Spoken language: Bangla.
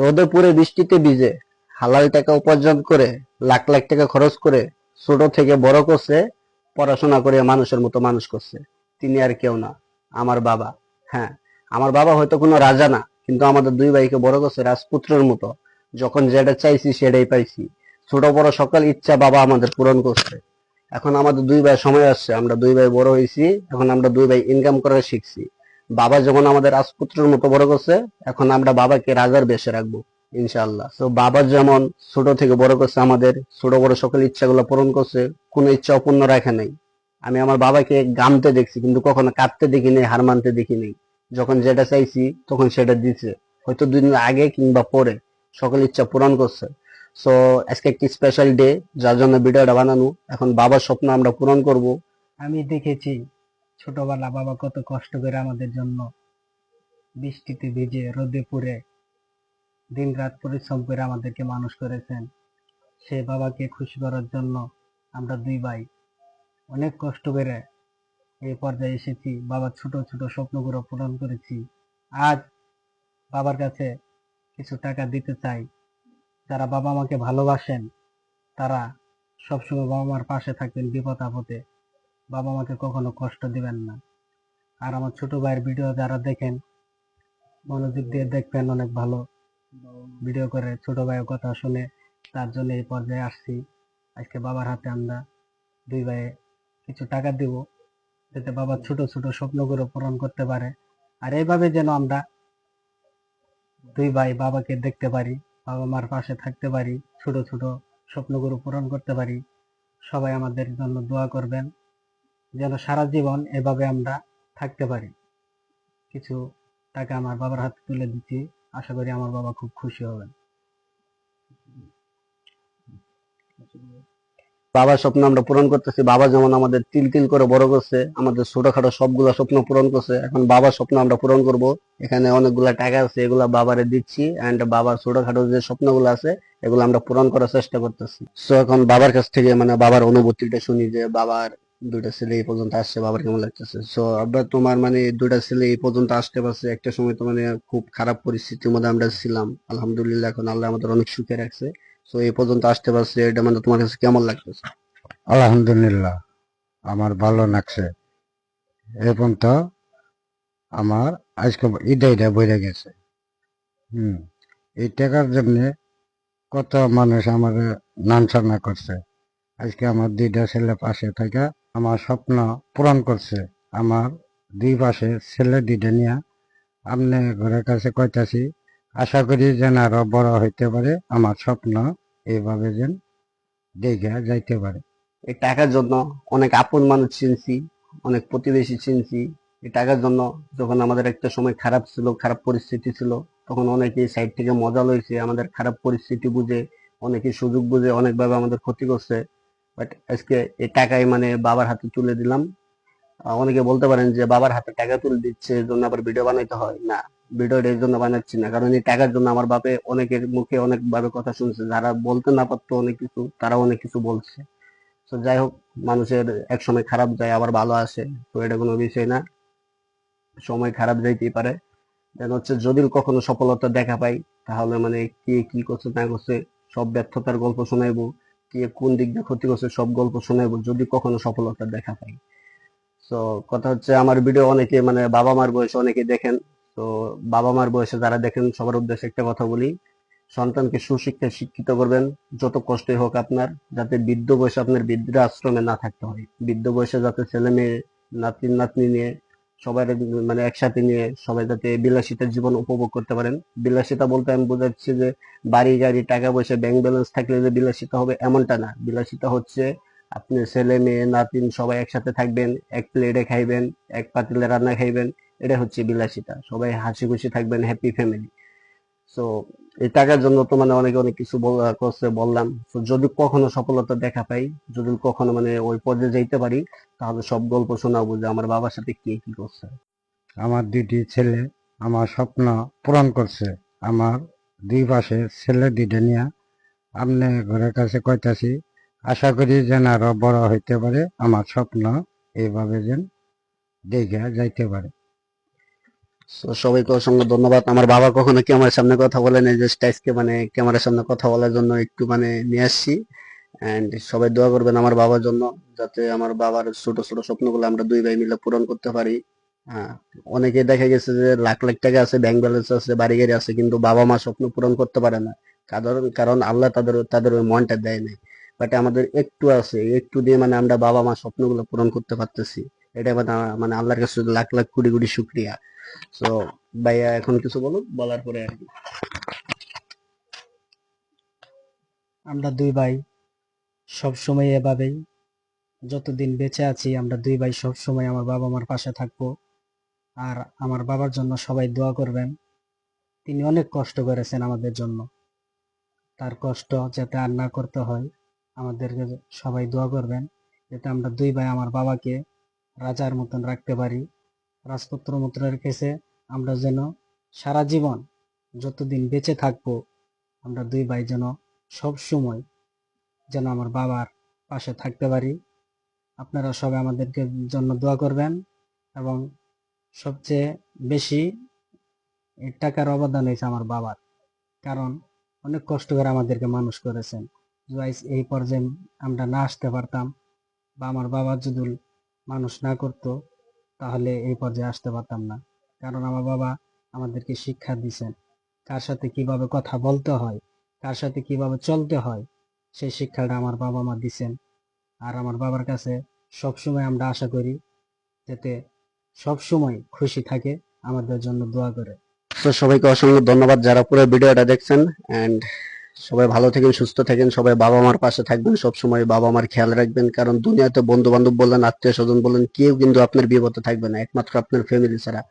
রোদে পুরে বৃষ্টিতে ভিজে, হালাল টাকা উপার্জন করে, লাখ লাখ টাকা খরচ করে, ছোট থেকে বড় করছে, পড়াশোনা করে মানুষের মতো মানুষ করছে। তিনি আর কেউ না, আমার বাবা। হ্যাঁ আমার বাবা হয়তো কোনো রাজা না, কিন্তু আমাদের দুই ভাইকে বড় করছে রাজপুত্রের মতো। যখন যেটা চাইছি সেটাই পাইছি। ছোট বড় সকল ইচ্ছা বাবা আমাদের পূরণ করছে। এখন আমাদের দুই ভাই সময় আসছে, আমরা দুই ভাই বড় হয়েছি, এখন আমরা দুই ভাই ইনকাম করা শিখছি। বাবা যখন আমাদের রাজপুত্রের মতো বড় করছে, এখন আমরা বাবাকে রাজার বেশে রাখব, ইনশাআল্লাহ। তো বাবা যেমন ছোট থেকে বড় করছে, আমাদের ছোট বড় সকল ইচ্ছাগুলো পূরণ করছে, কোনো ইচ্ছা অপূর্ণ রাখে নাই। আমি আমার বাবাকে গামতে দেখছি, কিন্তু কখনো কাঁদতে নাই হার মানতে দেখি নাই যখন যেটা চাইছি, তখন সেটা দিছে। হয়তো দুই দিন আগে কিংবা পরে সকল ইচ্ছা পূরণ করছে। সো আজকে একটি স্পেশাল ডে যার জন্য ভিডিওটা বানানো। এখন বাবার স্বপ্ন আমরা পূরণ করব। আমি দেখেছি ছোটবেলা বাবা কত কষ্ট করে আমাদের জন্য বৃষ্টিতে ভিজে রোদে পুড়ে দিন রাত পরিশ্রম করে আমাদেরকে মানুষ করেছেন। সে বাবাকে খুশি করার জন্য আমরা দুই ভাই অনেক কষ্ট করে এই পর্যায়ে এসেছি। বাবার ছোট ছোট স্বপ্নগুলো পূরণ করেছি। আজ বাবার কাছে কিছু টাকা দিতে চাই। যারা বাবা মাকে ভালোবাসেন, তারা সবসময় বাবা মার পাশে থাকবেন বিপদ আপদে। বাবা মাকে কখনো কষ্ট দিবেন না। আর আমার ছোট ভাইয়ের ভিডিও যারা দেখেন, মনোযোগ দিয়ে দেখবেন, অনেক ভালো। ভিডিও করে ছোট ভাইয়ের কথা শুনে তার জন্য এই পর্যায়ে আসছি। আজকে বাবার হাতে আমরা দুই ভাইয়ে কিছু টাকা দিব, যাতে বাবার ছোট ছোট স্বপ্নগুলো পূরণ করতে পারে। আর এইভাবে যেন আমরা দুই ভাই বাবাকে দেখতে পারি, বাবা মার পাশে থাকতে পারি, ছোট ছোট স্বপ্নগুলো পূরণ করতে পারি। সবাই আমাদের জন্য দোয়া করবেন। যেন সারা জীবন এভাবে আমরা থাকতে পারি। কিছু টাকা আমার বাবার হাতে তুলে দিচ্ছি। আশা করি আমার বাবা খুব খুশি হবেন। বাবার স্বপ্ন আমরা পূরণ করতেছি। বাবা যেমন আমাদের তিল তিল করে বড় করছে, আমাদের ছোটখাটো সবগুলা স্বপ্ন পূরণ করছে। এখন বাবার স্বপ্ন আমরা পূরণ করব। এখানে অনেকগুলা টাকা আছে, এগুলা বাবারে দিচ্ছি। এন্ড বাবার ছোটখাটো যে স্বপ্নগুলো আছে, এগুলো আমরা পূরণ করার চেষ্টা করতেছি। সো এখন বাবার কাছ থেকে মানে বাবার অনুভূতিটা শুনি যে বাবার দুইটা ছেলে এই পর্যন্ত আসছে, বাবার কেমন লাগতেছে? সো আব্বা, তোমার মানে দুইটা ছেলে এই পর্যন্ত আসতে পারছে, একটা সময় তো মানে খুব খারাপ পরিস্থিতির মধ্যে আমরা ছিলাম। আলহামদুলিল্লাহ, এখন আল্লাহ আমাদের অনেক সুখে রাখছে। তো এই পর্যন্ত আসতে পারছে, এটা মানে তোমার কাছে কেমন লাগতেছে? আলহামদুলিল্লাহ, আমার ভালো লাগছে। এখন তো আমার আজকে ঈদে ঈদে বইরে গেছে। হুম, এই টাকার জন্য কত মানুষ আমার নাম করছে। আজকে আমার দুইটা ছেলে পাশে থেকে আমার স্বপ্ন পূরণ করছে। আমার দুই পাশে ছেলে দুইটা নিয়ে আপনি ঘরের কাছে কইতাছি, আশা করি যেন আরও বড় হইতে পারে, আমার স্বপ্ন এইভাবে যেন দেখে যাইতে পারে। এই টাকার জন্য অনেক আপন মানুষ চিনছি, অনেক প্রতিবেশী চিনছি। এই টাকার জন্য যখন আমাদের একটা সময় খারাপ ছিল, খারাপ পরিস্থিতি ছিল, তখন অনেকে সাইড থেকে মজা লইছে, আমাদের খারাপ পরিস্থিতি বুঝে অনেকে সুযোগ বুঝে অনেকভাবে আমাদের ক্ষতি করছে। বাট আজকে এই টাকাই মানে বাবার হাতে তুলে দিলাম। অনেকে বলতে পারেন যে বাবার হাতে টাকা তুলে দিচ্ছে, এর জন্য আবার ভিডিও বানাইতে হয়। না ভিডিওটা এর জন্য বানাচ্ছি না। কারণ এই টাকার জন্য আমার বাপে অনেকের মুখে অনেক ভাবে কথা শুনছে। যারা বলতে না পারতো অনেক কিছু তারা অনেক কিছু বলছে। তো যাই হোক, মানুষের এক সময় খারাপ যায়, আবার ভালো আসে। তো এটা কোনো বিষয় না। সময় খারাপ যাইতেই পারে। দেন হচ্ছে যদি কখনো সফলতা দেখা পাই, তাহলে মানে কে কি করছে, না করছে, সব ব্যর্থতার গল্প শোনাইবো। কে কোন দিক দিয়ে ক্ষতি করছে, সব গল্প শোনাইবো যদি কখনো সফলতা দেখা পাই। তো কথা হচ্ছে আমার ভিডিও অনেকে মানে বাবা মার বয়সে অনেকে দেখেন। তো বাবা মার বয়সে যারা দেখেন, সবার উদ্দেশ্যে একটা কথা বলি, সন্তানকে সুশিক্ষায় শিক্ষিত করবেন, যত কষ্টই হোক আপনার, যাতে বৃদ্ধ বয়সে আপনার বৃদ্ধ আশ্রমে না থাকতে হয়। বৃদ্ধ বয়সে যাতে ছেলে মেয়ে নাতি নাতনি নিয়ে সবাই মানে একসাথে নিয়ে সবাই যাতে বিলাসিতার জীবন উপভোগ করতে পারেন। বিলাসিতা বলতে আমি বোঝাচ্ছি যে বাড়ি, গাড়ি, টাকা পয়সা ব্যাংক ব্যালেন্স থাকলে যে বিলাসিতা হবে এমনটা না। বিলাসিতা হচ্ছে আপনি ছেলে, মেয়ে, নাতিন সবাই একসাথে থাকবেন, এক প্লেটে খাইবেন, এক পাতিলে রান্না খাইবেন এটা হচ্ছে বিলাসিতা। সবাই হাসি খুশি থাকবেন হ্যাপি ফ্যামিলি সো এই টাকার জন্য তো মানে অনেকে অনেক কিছু করছে, বললাম। তো যদি কখনো সফলতা দেখা পাই, যদি কখনো মানে ওই পর্যায়ে যাইতে পারি, তাহলে সব গল্প শোনাবো যে আমার বাবার সাথে কে কি করছে। আমার দুইটি ছেলে, আমার স্বপ্ন পূরণ করছে। আমার দুই পাশে ছেলে দুইটা নিয়ে আপনি ঘরের কাছে কইতাছি, আশা করি যেন আরও বড় হইতে পারে, আমার স্বপ্ন এইভাবে যেন দেখে যাইতে পারে। সবাইকে অসংখ্য ধন্যবাদ। আমার বাবা কখনো ক্যামেরার সামনে কথা বলেন এই জাস্ট আজকে মানে ক্যামেরার সামনে কথা বলার জন্য একটু মানে নিয়ে আসছি। এন্ড সবাই দোয়া করবেন আমার বাবার জন্য, যাতে আমার বাবার ছোট ছোট স্বপ্নগুলো আমরা দুই ভাই মিলে পূরণ করতে পারি। হ্যাঁ অনেকে দেখা গেছে যে লাখ লাখ টাকা আছে ব্যাংক ব্যালেন্স আছে বাড়ি গাড়ি আছে, কিন্তু বাবা মা স্বপ্ন পূরণ করতে পারে না। কারণ কারণ আল্লাহ তাদের তাদের ওই মনটা দেয় নাই। বাট আমাদের একটু আছে, একটু দিয়ে মানে আমরা বাবা মা স্বপ্নগুলো পূরণ করতে পারতেছি। এটা মানে মানে আল্লাহর কাছে লাখ লাখ কোটি কোটি শুক্রিয়া। তো ভাইয়া, এখন কিছু বলুন, বলার পরে আর কি। আমরা দুই ভাই সব সময় এভাবেই, যতদিন বেঁচে আছি, আমরা দুই ভাই সব সময় আমার বাবা মার পাশে থাকব। আর আমার বাবার জন্য সবাই দোয়া করবেন। তিনি অনেক কষ্ট করেছেন আমাদের জন্য। তার কষ্ট যাতে আর না করতে হয়, আমাদেরকে সবাই দোয়া করবেন, যাতে আমরা দুই ভাই আমার বাবাকে রাজার মতন রাখতে পারি। রাজপুত্র মতন রেখেছে আমরা যেন সারা জীবন যতদিন বেঁচে থাকব, আমরা দুই ভাই যেন সব সময় যেন আমার বাবার পাশে থাকতে পারি। আপনারা সবাই আমাদেরকে জন্য দোয়া করবেন এবং সবচেয়ে বেশি টাকার অবদান হয়েছে আমার বাবার, কারণ অনেক কষ্ট করে আমাদেরকে মানুষ করেছেন। এই পর্যায়ে আমরা না আসতে পারতাম বা আমার বাবা যদি মানুষ না করতো তাহলে এই পর্যায়ে আসতে পারতাম না। কারণ আমার বাবা আমাদেরকে শিক্ষা দিয়েছেন কার সাথে কীভাবে কথা বলতে হয়, কার সাথে কীভাবে চলতে হয়, সেই শিক্ষাটা আমার বাবা মা দিছেন। আর আমার বাবার কাছে সবসময় আমরা আশা করি যাতে সবসময় খুশি থাকে, আমাদের জন্য দোয়া করে। তো সবাইকে অসংখ্য ধন্যবাদ যারা পুরো ভিডিওটা দেখছেন এন্ড সবাই ভালো থাকেন, সুস্থ থাকেন, সবাই বাবা মার পাশে থাকবেন, সবসময় বাবা মার খেয়াল রাখবেন, কারণ দুনিয়াতে বন্ধু বান্ধব বললেন আত্মীয় স্বজন বললেন, কেউ কিন্তু আপনার বিপদে থাকবে না, একমাত্র আপনার ফ্যামিলি ছাড়া।